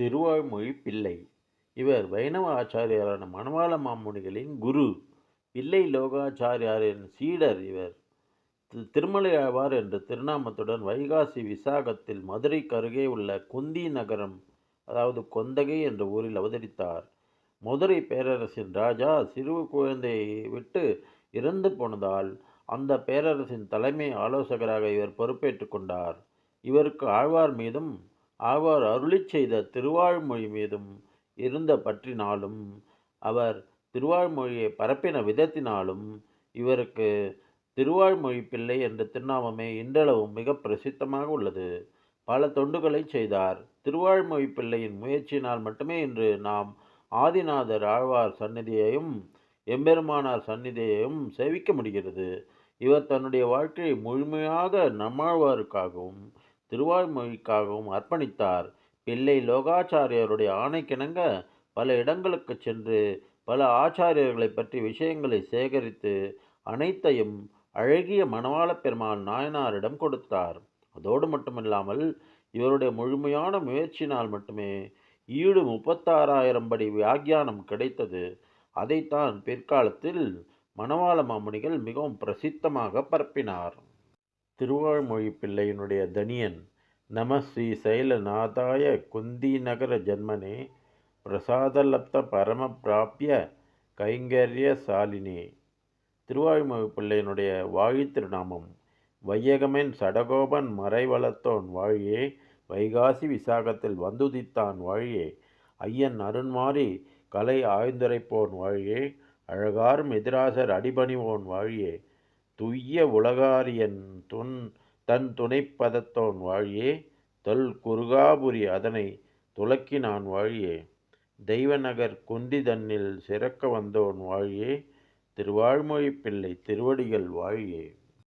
திருவாய்மொழி பிள்ளை. இவர் வைணவ ஆச்சாரியாரான மணவாள மாமுனிகளின் குரு. பிள்ளை லோகாச்சாரியாரின் சீடர் இவர். தி- திருமலையாழ்வார் என்ற திருநாமத்துடன் வைகாசி விசாகத்தில் மதுரைக்கு அருகே உள்ள குந்தி நகரம் அதாவது கொந்தகை என்ற ஊரில் அவதரித்தார். மதுரை பேரரசின் ராஜா சிறு குழந்தையை விட்டு இறந்து போனதால் அந்த பேரரசின் தலைமை ஆலோசகராக இவர் பொறுப்பேற்றுக் கொண்டார். இவருக்கு ஆழ்வார் மீதும் ஆழ்வார் அருளிச் செய்த திருவாழ்மொழி மீதும் இருந்த பற்றினாலும் அவர் திருவாழ்மொழியை பரப்பின விதத்தினாலும் இவருக்கு திருவாழ்மொழி பிள்ளை என்ற திருநாமமே இன்றளவும் மிக பிரசித்தமாக உள்ளது. பல தொண்டுகளை செய்தார். திருவாழ்மொழி பிள்ளையின் முயற்சியினால் மட்டுமே இன்று நாம் ஆதிநாதர் ஆழ்வார் சந்நிதியையும் எம்பெருமானார் சந்நிதியையும் சேவிக்க முடிகிறது. இவர் தன்னுடைய வாழ்க்கையை முழுமையாக நம்மாழ்வாருக்காகவும் திருவாய்மொழிக்காகவும் அர்ப்பணித்தார். பிள்ளை லோகாச்சாரியருடைய ஆணைக்கிணங்க பல இடங்களுக்கு சென்று பல ஆச்சாரியர்களை பற்றி விஷயங்களை சேகரித்து அனைத்தையும் அழகிய மணவாளப் பெருமாள் நாயனாரிடம் கொடுத்தார். அதோடு மட்டுமில்லாமல் இவருடைய முழுமையான முயற்சினால் மட்டுமே ஈடு முப்பத்தாறாயிரம் படி வியாக்கியானம் கிடைத்தது. அதைத்தான் பிற்காலத்தில் மணவாள மாமுனிகள் மிகவும் பிரசித்தமாக பரப்பினார். திருவாழ்மொழி பிள்ளையினுடைய தனியன் நம ஸ்ரீ சைலநாதாய குந்தி நகர ஜன்மனே பிரசாதலப்த பரம பிராபிய கைங்கரிய சாலினே திருவாழ்மொழி பிள்ளையினுடைய வாழி திருநாமம் வையகமென் சடகோபன் மறைவளத்தோன் வாழியே வைகாசி விசாகத்தில் வந்துதித்தான் வாழியே ஐயன் அருண்மாறி கலை ஆய்ந்துரைப்போன் வாழியே அழகாரும் எதிராசர் அடிபணிவோன் வாழியே துய்ய உலகாரியன் துன் தன் துணைப்பதத்தோன் வாழியே தொல் குருகாபுரி அதனை துலக்கினான் வாழியே. தெய்வநகர் குந்தி தன்னில் சிறக்க வந்தோன் வாழியே திருவாழ்மொழி பிள்ளை திருவடிகள் வாழியே.